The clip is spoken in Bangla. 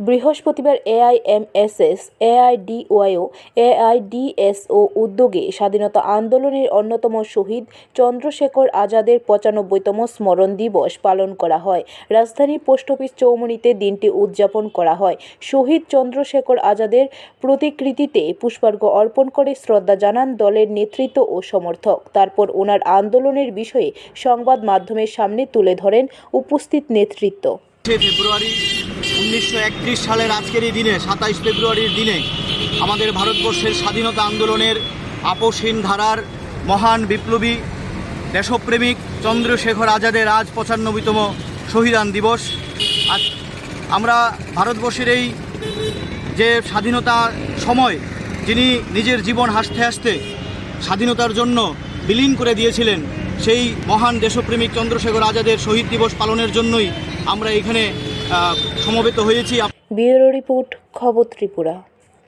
বৃহস্পতিবার এআইএমএসএস, এআইডিওয়াইও, এআইডিএসও উদ্যোগে স্বাধীনতা আন্দোলনের অন্যতম শহীদ চন্দ্রশেখর আজাদের পঁচানব্বইতম স্মরণ দিবস পালন করা হয়। রাজধানীর পোস্ট অফিস চৌমুনিতে দিনটি উদযাপন করা হয়। শহীদ চন্দ্রশেখর আজাদের প্রতিকৃতিতে পুষ্পার্ঘ্য অর্পণ করে শ্রদ্ধা জানান দলের নেতৃত্ব ও সমর্থক। তারপর ওনার আন্দোলনের বিষয়ে সংবাদ মাধ্যমের সামনে তুলে ধরেন উপস্থিত নেতৃত্ব। ফেব্রুয়ারি উনিশশো একত্রিশ সালের আজকের এই দিনে, সাতাইশ ফেব্রুয়ারির দিনে আমাদের ভারতবর্ষের স্বাধীনতা আন্দোলনের আপোষহীন ধারার মহান বিপ্লবী দেশপ্রেমিক চন্দ্রশেখর আজাদের আজ পঁচানব্বইতম শহীদান দিবস। আজ আমরা ভারতবর্ষের এই যে স্বাধীনতা সময়, যিনি নিজের জীবন হাসতে হাসতে স্বাধীনতার জন্য বিলীন করে দিয়েছিলেন, সেই মহান দেশপ্রেমিক চন্দ্রশেখর আজাদের শহীদ দিবস পালনের জন্যই আমরা এখানে সমবেত হয়েছি। ব্যুরো রিপোর্ট খবর ত্রিপুরা।